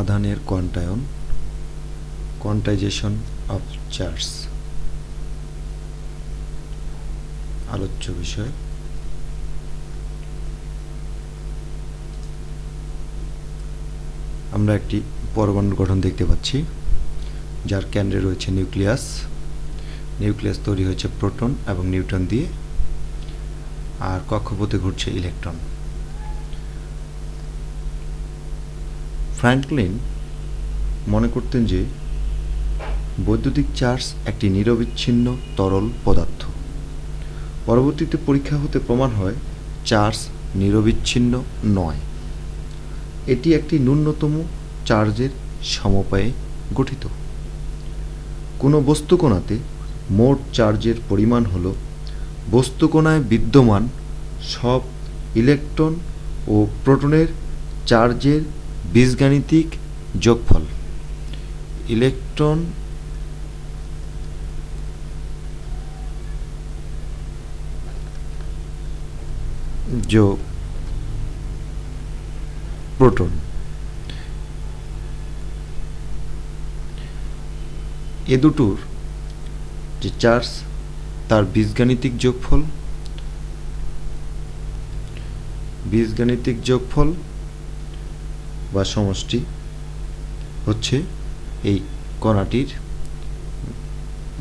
আধানের কোয়ান্টায়ন, quantisation of charge. আলোচ্য বিষয়। আমরা একটি পরমাণুর গঠন দেখতে পাচ্ছি, যার কেন্দ্রে রয়েছে নিউক্লিয়াস। নিউক্লিয়াস তৈরি হয়েছে প্রোটন এবং নিউট্রন দিয়ে, আর কক্ষপথে ঘুরছে ইলেকট্রন। ফ্র্যাঙ্কলিন মনে করতেন যে বৈদ্যুতিক চার্জ একটি নিরবিচ্ছিন্ন তরল পদার্থ। পরবর্তীতে পরীক্ষা হতে প্রমাণ হয় চার্জ নিরবিচ্ছিন্ন নয়। এটি একটি ন্যূনতম চার্জের সমপায়ে গঠিত। কোনো বস্তুকণাতে মোট চার্জের পরিমাণ হল বস্তুকণায় বিদ্যমান সব ইলেকট্রন ও প্রোটনের চার্জের বীজগাণিতিক যোগফল। ইলেকট্রন যোগ প্রোটন। এ দুটোর যে চার্জ তার বীজগাণিতিক যোগফল। বীজগাণিতিক যোগফল বা সমষ্টি হচ্ছে এই কণাটির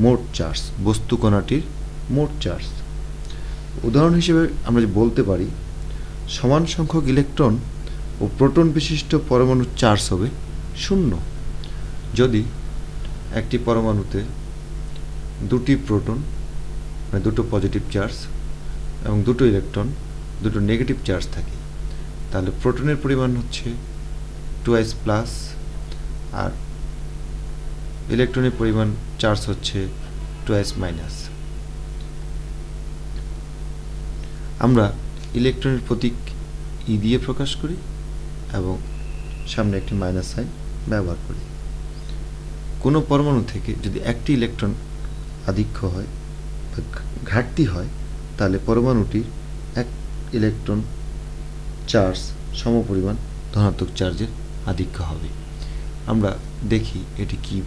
মোট চার্জ, বস্তু কণাটির মোট চার্জ। উদাহরণ হিসেবে আমরা যে বলতে পারি, সমান সংখ্যক ইলেকট্রন ও প্রোটন বিশিষ্ট পরমাণুর চার্জ হবে শূন্য। যদি একটি পরমাণুতে দুটি প্রোটন মানে দুটো পজিটিভ চার্জ এবং দুটো ইলেকট্রন, দুটো নেগেটিভ চার্জ থাকে, তাহলে প্রোটনের পরিমাণ হচ্ছে টুয়াইস প্লাস আর ইলেকট্রনের পরিমাণ চার্জ হচ্ছে টুয়াইস মাইনাস আমরা ইলেকট্রনের প্রতীক ই দিয়ে প্রকাশ করি এবং সামনে একটি মাইনাস সাইন ব্যবহার করি। কোনো পরমাণু থেকে যদি একটি ইলেকট্রন আধিক্য হয় বা ঘাটতি হয়, তাহলে পরমাণুটির এক ইলেকট্রন চার্জ সমপরিমাণ ধনাত্মক চার্জের আধিক্য হবে। আমরা দেখি এটি কি।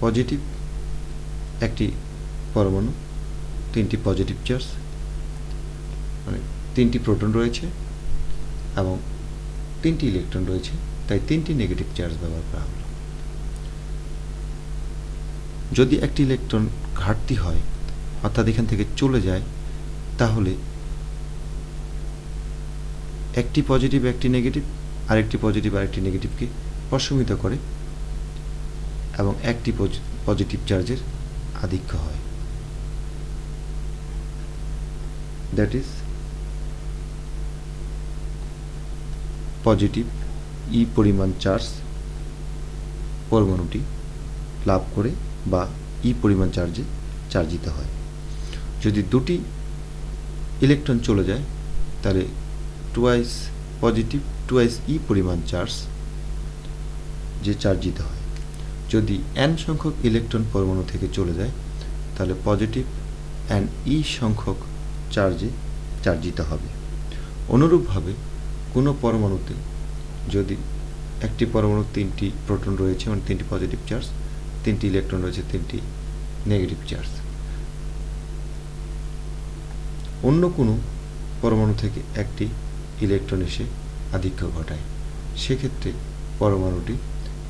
পজিটিভ একটি পরমাণু, তিনটি পজিটিভ চার্জ মানে তিনটি প্রোটন রয়েছে এবং তিনটি ইলেকট্রন রয়েছে, তাই তিনটি নেগেটিভ চার্জ ব্যবহার করা হলো। যদি একটি ইলেকট্রন ঘাটতি হয়, অর্থাৎ এখান থেকে চলে যায়, তাহলে একটি পজিটিভ একটি নেগেটিভ আরেকটি পজিটিভ আরেকটি নেগেটিভকে প্রশমিত করে এবং একটি পজিটিভ চার্জের আধিক্য হয়। দ্যাট ইজ পজিটিভ ই পরিমাণ চার্জ পরমাণুটি লাভ করে বা ই পরিমাণ চার্জে চার্জিত হয়। যদি দুটি ইলেকট্রন চলে যায়, তাহলে টুয়াইস পজিটিভ টুয়াইস ই পরিমাণ চার্জ যে চার্জিত হয়। যদি এন সংখ্যক ইলেকট্রন পরমাণু থেকে চলে যায়, তাহলে পজিটিভ অ্যান্ড ই সংখ্যক চার্জে চার্জিত হবে। অনুরূপভাবে কোনো পরমাণুতে যদি একটি পরমাণু তিনটি প্রোটন রয়েছে মানে তিনটি পজিটিভ চার্জ তিনটি ইলেকট্রন রয়েছে, তিনটি নেগেটিভ চার্জ অন্য কোনো পরমাণু থেকে একটি ইলেকট্রন এসে আধিক্য ঘটায়। সেক্ষেত্রে পরমাণুটি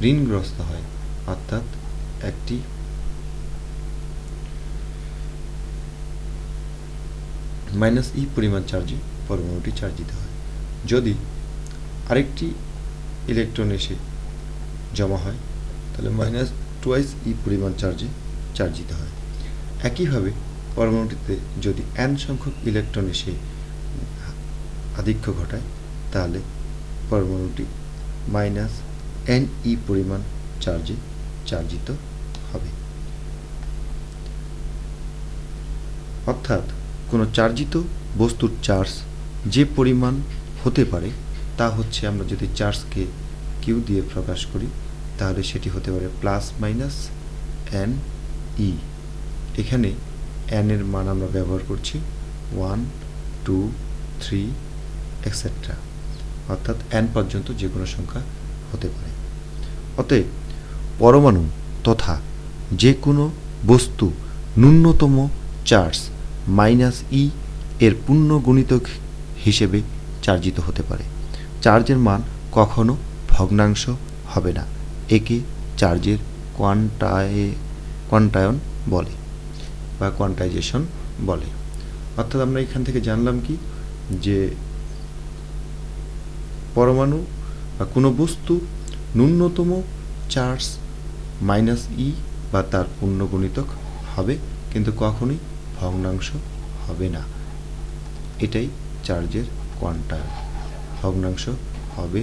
ঋণগ্রস্ত হয়, অর্থাৎ একটি মাইনাস ই পরিমাণ চার্জে পরমাণুটি চার্জিত হয়। যদি আরেকটি ইলেকট্রন এসে জমা হয়, তাহলে মাইনাস টুয়াইস ই পরিমাণ চার্জে চার্জিত হয়। একইভাবে পরমাণুটিতে যদি এন সংখ্যক ইলেকট্রন এসে আধিক্য ঘটায়, তাহলে পরমাণুটি মাইনাস এন ই পরিমাণ চার্জে চার্জিত হবে। অর্থাৎ কোনো চার্জিত বস্তুর চার্জ যে পরিমাণ হতে পারে, তা হচ্ছে আমরা যদি চার্জকে কিউ দিয়ে প্রকাশ করি, তাহলে সেটি হতে পারে প্লাস মাইনাস এন ই এখানে এন এর মান আমরা ব্যবহার করছি ওয়ান টু থ্রি এক্সেট্রা অর্থাৎ এন পর্যন্ত যে কোনো সংখ্যা হতে পারে। অতএব পরমাণু তথা যে কোনো বস্তু ন্যূনতম চার্জ মাইনাস ই এর পূর্ণ গুণিতক হিসেবে চার্জিত হতে পারে। চার্জের মান কখনো ভগ্নাংশ হবে না, একে চার্জের কোয়ান্টায়ে, কোয়ান্টায়ন বলে বা কোয়ান্টাইজেশন বলে। অর্থাৎ আমরা এখান থেকে জানলাম কি? যে পরমাণু বা কোনো বস্তু ন্যূনতম চার্জ মাইনাস ই বা তার পূর্ণগুণিতক হবে, কিন্তু কখনোই ভগ্নাংশ হবে না। এটাই চার্জের কোয়ান্টাম। ভগ্নাংশ হবে